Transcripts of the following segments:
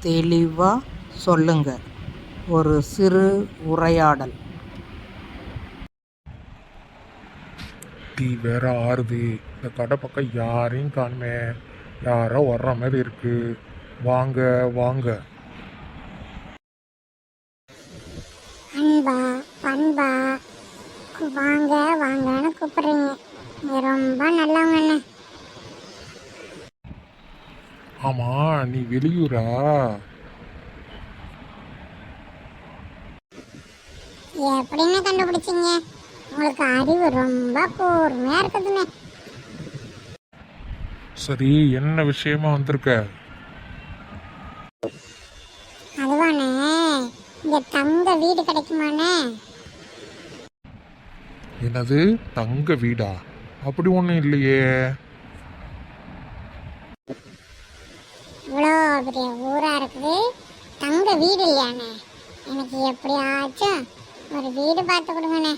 தெளிவாக சொல்லுங்க. ஒரு சிறு உரையாடல். டீ வேற ஆறுது. இந்த கடை பக்கம் யாரையும் காணுமே. யாரோ வர்ற மாதிரி இருக்கு. வாங்க வாங்க. அன்பா பண்பா. கு- வாங்க வாங்கன்னு கூப்பிடுறீங்க. ரொம்ப நல்லவங்கண்ணே ஆமா நீ வெளியூரா? எப்படின்னு கண்டுபிடிச்சீங்க? உங்களுக்கு அறிவு ரொம்ப கூர்மையா இருக்குதுண்ணே சரி என்ன விஷயமா வந்திருக்க? அதுவாண்ணே இங்க தங்க வீடு கிடைக்குமாண்ணே என்னது தங்க வீடா? அப்படி ஒன்றும் இல்லையே. இவ்வளோ பெரிய ஊராக இருக்குது. தங்க வீடு இல்லையாண்ணே? எனக்கு எப்படியாச்சும் ஒரு வீடு பார்த்து கொடுங்கண்ணே.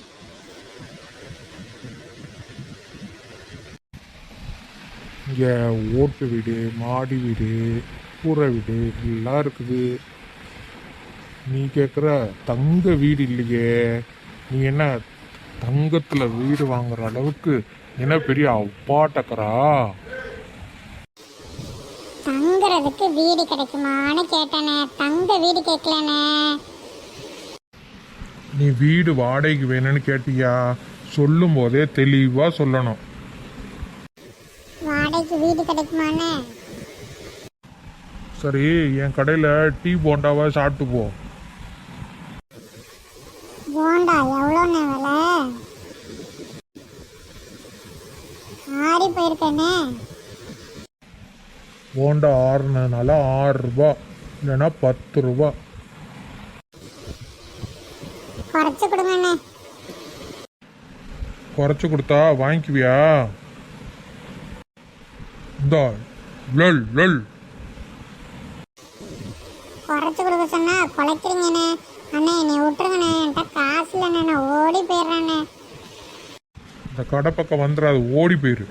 இங்கே ஓட்டு வீடு மாடி வீடு கூரை வீடு எல்லாம் இருக்குது. நீ கேட்குற தங்க வீடு இல்லையே. நீ என்ன தங்கத்தில் வீடு வாங்குற அளவுக்கு என்ன பெரிய அப்பாட்டக்கரா? தங்குறதுக்கு வீடு கிடைக்குமான்னு கேட்டேனே. தங்க வீடு கேட்கலண்ணே நீ வீடு வாடகைக்கு வேணும்னு கேட்டியா? சொல்லும் போதே தெளிவாக சொல்லணும். வாடகைக்கு வீடு கிடைக்குமாண்ணே சரி என் கடையில் டீ போண்டாவா சாப்பிட்டு போ. போண்டா எவ்வளோண்ணே விலை? ஆறி போயிருக்கேனே. போண்டா ஆறுனதுனால ஆறு ரூபா இல்லைன்னா பத்து ரூபா. குறைச்சி கொடுங்கண்ணே குறைச்சி கொடுத்தா வாங்கிக்குவியா? இந்தா லல் லல் குறைச்சி கொடுக்க சொன்னா குலைக்கிறீங்கண்ணே அண்ணே. என்னை விட்டுருங்கண்ணே என்கிட்ட காசு இல்லைண்ணே நான் ஓடி போயிடுறேண்ணே இந்த கடை பக்கம் வந்துடாது ஓடி போயிரு.